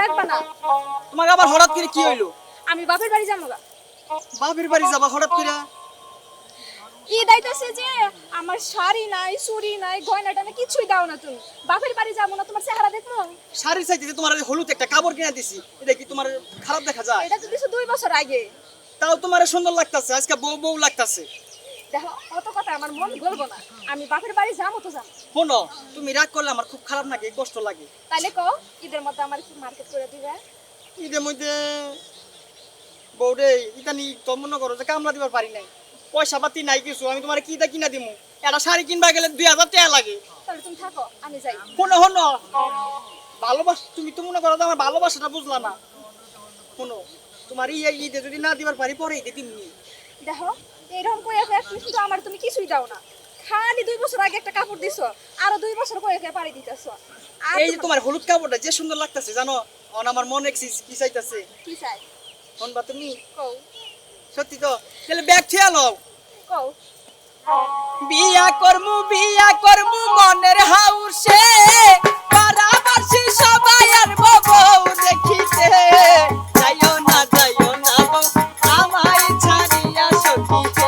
ডাকবা না। তোমাকে আবার হঠাৎ করে কি হইল? আমি বাপের বাড়ি যাব বাপের বাড়ি যাবা হঠাৎ করে? ঈদ আইতাছে যে আমার শাড়ি নাই চুড়ি নাই গয়না টানা কিছুই দাও না তুমি। বাপের বাড়ি যাব না তোমার চেহারা দেখব? শাড়ির চাইতে তোমার হলুদ একটা কাপড় কিনে দিছি। এটা কি তোমার খারাপ দেখা যায়? এটা তো দিছো দুই বছর আগে। তাও তোমার সুন্দর লাগতাছে আজকে বউ বউ লাগতাছে। দেখো অত কথা আমার মন গলবো না। আমি বাপের বাড়ি যাব তো যাব। শোনো তুমি রাগ করলে আমার খুব খারাপ লাগে কষ্ট লাগে। তাইলে কও ঈদের মধ্যে আমার কি মার্কেট করে দিবে। ঈদের মধ্যে বউরে ইতানি তো মনে করো যে কামলা দিবার পারি নাই। পয়সা পাতি নাই কিছু আমি তোমার কিটা কিনা দিমু? একটা শাড়ি কিনবা গেলে দুই হাজার টাকা লাগে। তাহলে তুমি থাকো আমি যাই। শোনো শোনো। ভালোবাসা তুমি তো মনে করো যে আমার ভালোবাসাটা বুঝলা না। শোনো তোমার ঈদে যদি না দিবার পারি পরে ঈদে দিমনি। দেখো এরকম কয়ে কয়ে তুমি শুধু আমার তুমি কিছুই দাও না। খালি দুই বছর আগে একটা কাপড় দিছো আরও দুই বছর কয়ে কয়ে পাড়ি দিতেছো। এই যে তোমার হলুদ কাপড়টা যে সুন্দর লাগতেছে জানো? অন আমার মন একছি কি চাইতাছে? কি চাই? কোনবা তুমি? কও। সত্যি তো? তাহলে ব্যাগ খেয়ে লও। কও। বিয়া করমু বিয়া করমু মনের হাউসে। পারাবাসী সবাই আর বউ দেখিতে। যাইও না যাইও না আমায় ছাড়িয়া সখিতে